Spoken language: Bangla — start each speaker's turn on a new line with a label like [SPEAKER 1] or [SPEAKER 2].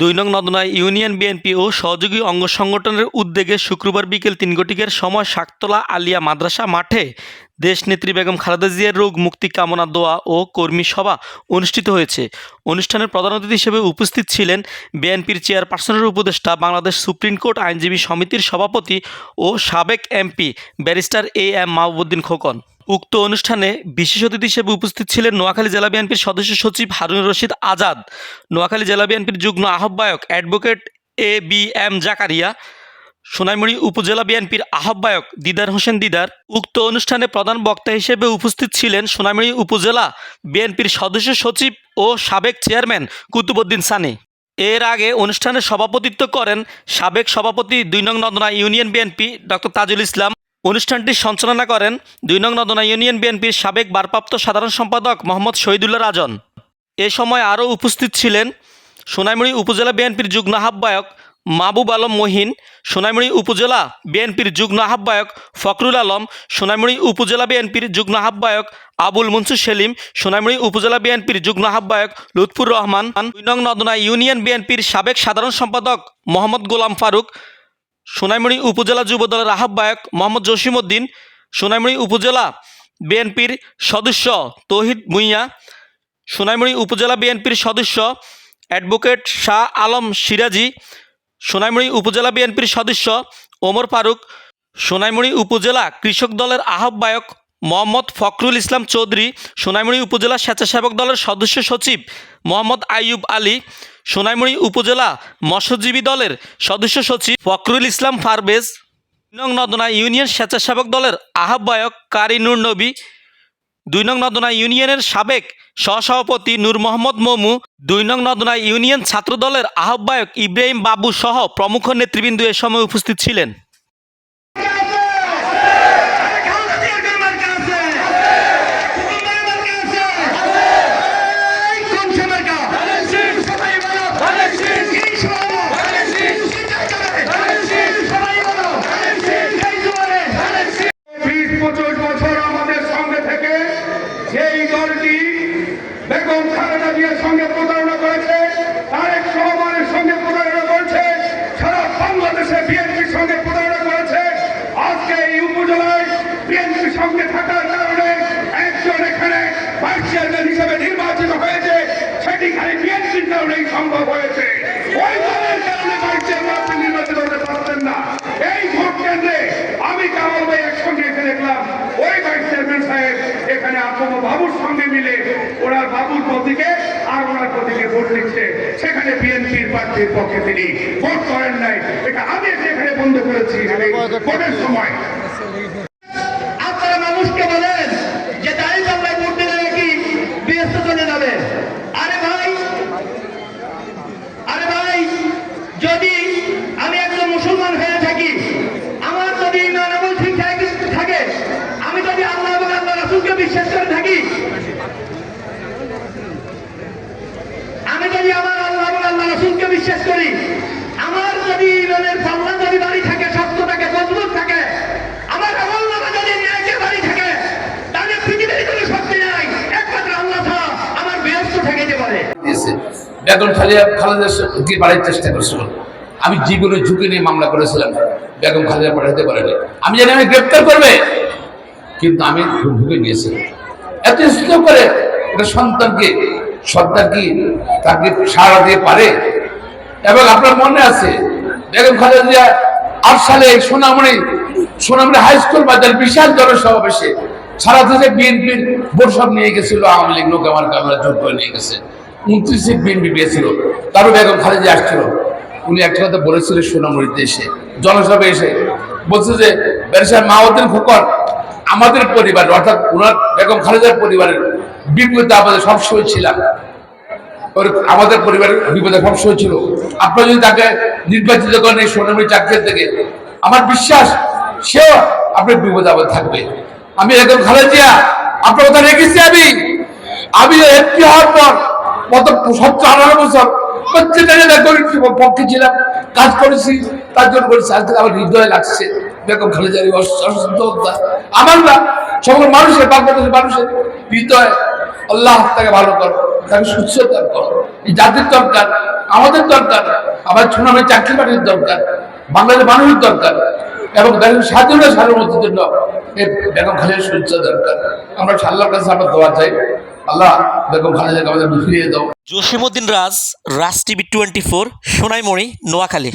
[SPEAKER 1] দুই নং নদনায় ইউনিয়ন বিএনপি ও সহযোগী অঙ্গ সংগঠনের উদ্যোগে শুক্রবার বিকেল তিন গটিকের সময় শাকতলা আলিয়া মাদ্রাসা মাঠে দেশনেত্রী বেগম খালেদা জিয়ার রোগ মুক্তি কামনা দোয়া ও কর্মী সভা অনুষ্ঠিত হয়েছে অনুষ্ঠানের প্রধান অতিথি হিসেবে উপস্থিত ছিলেন বিএনপির চেয়ারপারসনের উপদেষ্টা বাংলাদেশ সুপ্রিম কোর্ট আইনজীবী সমিতির সভাপতি ও সাবেক MP barrister A M Mahbuddin Khokon উক্ত অনুষ্ঠানে বিশেষ অতিথি হিসেবে উপস্থিত ছিলেন নোয়াখালী জেলা বিএনপির সদস্য সচিব হারুন রশিদ আজাদ নোয়াখালী জেলা বিএনপির যুগ্ম আহ্বায়ক advocate A B M Zakaria Sonaimuri উপজেলা বিএনপির আহ্বায়ক দিদার হোসেন দিদার উক্ত অনুষ্ঠানে প্রধান বক্তা হিসেবে উপস্থিত ছিলেন সোনাইমুড়ি উপজেলা বিএনপির সদস্য সচিব ও সাবেক চেয়ারম্যান কুতুবুদ্দিন সানি এর আগে অনুষ্ঠানে সভাপতিত্ব করেন সাবেক সভাপতি দুই নং নন্দনা ইউনিয়ন বিএনপি ডক্টর তাজুল ইসলাম অনুষ্ঠানটি সঞ্চালনা করেন দুই নং নদনা ইউনিয়ন বিএনপির সাবেক ভারপ্রাপ্ত সাধারণ সম্পাদক মোহাম্মদ শহীদুল্লাহ রাজন এ সময় আরও উপস্থিত ছিলেন সোনাইমুড়ি উপজেলা বিএনপির যুগ্ম আহ্বায়ক মাহবুব আলম মহিন সোনাইমুড়ি উপজেলা বিএনপির যুগ্ম আহ্বায়ক ফখরুল আলম সোনাইমুড়ি উপজেলা বিএনপির যুগ্ম আহ্বায়ক আবুল মুনসু সেলিম সোনাইমুড়ি উপজেলা বিএনপির যুগ্ম আহ্বায়ক লুৎফুর রহমান দুই নং নদনা ইউনিয়ন বিএনপির সাবেক সাধারণ সম্পাদক মোহাম্মদ গোলাম ফারুক সোনাইমুড়ি উপজেলা যুব দলের আহ্বায়ক মোহাম্মদ জসিমউদ্দিন সোনাইমুড়ি উপজেলা বিএনপির সদস্য তহিদ মুইয়া সোনাইমুড়ি উপজেলা বিএনপির সদস্য অ্যাডভোকেট শাহ আলম সিরাজি সোনাইমুড়ি উপজেলা বিএনপির সদস্য ওমর ফারুক সোনাইমুড়ি উপজেলা কৃষক দলের আহ্বায়ক মোহাম্মদ ফখরুল ইসলাম চৌধুরী সোনাইমুড়ি উপজেলা স্বেচ্ছাসেবক দলের সদস্য সচিব মোহাম্মদ আইয়ুব আলী সোনাইমুড়ি উপজেলা মৎস্যজীবী দলের সদস্য সচিব ফখরুল ইসলাম ফারবেজ নং নদনা ইউনিয়ন স্বেচ্ছাসেবক দলের আহ্বায়ক কারি নবী দুই নং নদনা ইউনিয়নের সাবেক সহসভাপতি নূর মোহাম্মদ মমু দুই নং নদনা ইউনিয়ন ছাত্র দলের আহ্বায়ক ইব্রাহিম বাবু সহ প্রমুখ নেতৃবৃন্দ এ সময় উপস্থিত ছিলেন দুর্নীতি বেগম খালেদা জিয়ার সঙ্গে প্রতারণা করেছে তারেক রহমানের সঙ্গে প্রতারণা করেছে সারা বাংলাদেশে বিএনপির সঙ্গে প্রতারণা করেছে আজকে এই উপজেলায় বিএনপির সঙ্গে থাকার কারণে একজন এখানে ভাইস চেয়ারম্যান হিসেবে নির্বাচিত হয়েছে সেটি খালি বিএনপির কারণেই সম্ভব হয়েছে
[SPEAKER 2] ওনার বাবুর প্রতীকে আর ওনার প্রতীকে ভোট দিচ্ছে সেখানে বিএনপির প্রার্থীর পক্ষে তিনি ভোট করেন নাই এটা আমি যেখানে বন্ধ করেছি ভোটের সময় বিশ্বাস করি আমার যদি ইমানের সামনা যদি বাড়ি থাকে স্বাস্থ্য থাকে মজবুত থাকে আমার যদি ন্যায়কের বাড়ি থাকে তাহলে পৃথিবীর কোনো শক্তি নাই একমাত্র আল্লাহ আমার ব্যস্ত থাকতে পারে বেগম খালিয়া খালেদাকে বাড়ির চেষ্টা করছিল আমি জীবনে ঝুঁকি নিয়ে মামলা করেছিলাম বেগম খালিয়া পাঠাতে পারেনি আমি জানি আমি গ্রেপ্তার করবে কিন্তু আমি ঢুকে নিয়েছি এত স্নেহ করে এটা সন্তানকে সন্তান কি তাকে সারা দিয়ে পারে এবং আপনার মনে আছে বেগম খালেদা আট সালে সোনামণি সোনামণি হাই স্কুল বাজার বিশাল জনসমাবেশে সারা দেশে বিএনপির ভোট সব নিয়ে গেছিল আওয়ামী লীগ নৌকা আমার কামরা যোগ করে নিয়ে গেছে উনত্রিশে বিএনপি পেয়েছিল তারও বেগম খালেদা আসছিল উনি একটা কথা বলেছিলেন সোনামণিতে এসে জনসভা এসে বলছে যে ব্যারিসার মাহমুদ্দিন ফুকর আমাদের পরিবার অর্থাৎ ওনার বেগম খালেদার পরিবারের বিপরীতে আমাদের সবসময় ছিলাম ওর আমাদের পরিবারের বিপদে বংশ হয়েছিল আপনারা যদি তাকে নির্বাচিত করেন এই সোনামী চাকরির থেকে আমার বিশ্বাস সেও আপনার বিপদে আবার থাকবে আমি এখন খালেজিয়া আপনার কথা রেখেছি আমি আমি এমপি হওয়ার পর গত সবচেয়ে আঠারো বছর পক্ষে ছিলাম কাজ করেছি তার জন্য করেছি আজকে আমার হৃদয় লাগছে বেগম খালেজারি অসুস্থ আমার না সকল মানুষের বাংলাদেশের মানুষের হৃদয় আল্লাহ তাকে ভালো করো জাতির দরকার আমাদের দরকার আবার চাকরি দরকার মানুষের দরকার এবং দেখেন স্বাধীনতা সার্বভৌমত্বের জন্য এই বেগম দরকার আমরা কাছে আমরা চাই আল্লাহ বেগম খালেদাকে আমাদের ফিরিয়ে দাও
[SPEAKER 1] Jasimuddin Raj Raj TV twenty four Sonaimoni Noakhali